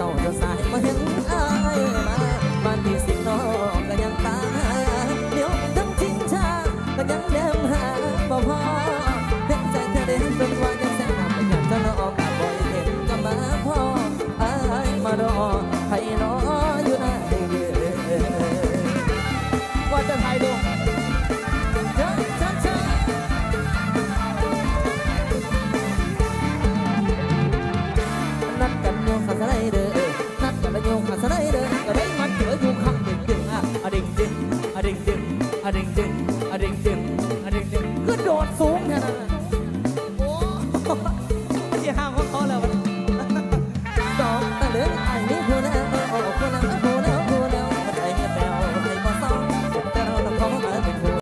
ศร้าจะสายมาเห็นอายมาบ้านที่สิงน้องก็ยังตาเดี๋ยวต้องทิ้งชาก็ยังเดิมหาบ่พอเห็นใจเธอเด่นเป็นว่นยังแสงหนาไม่อยากจะรอกาบบ่อยเห็นก็มาพออายมารอ อะเด้งดึงอะเด้งดึงอะเด้งดึงอะเด้งดึงคือโด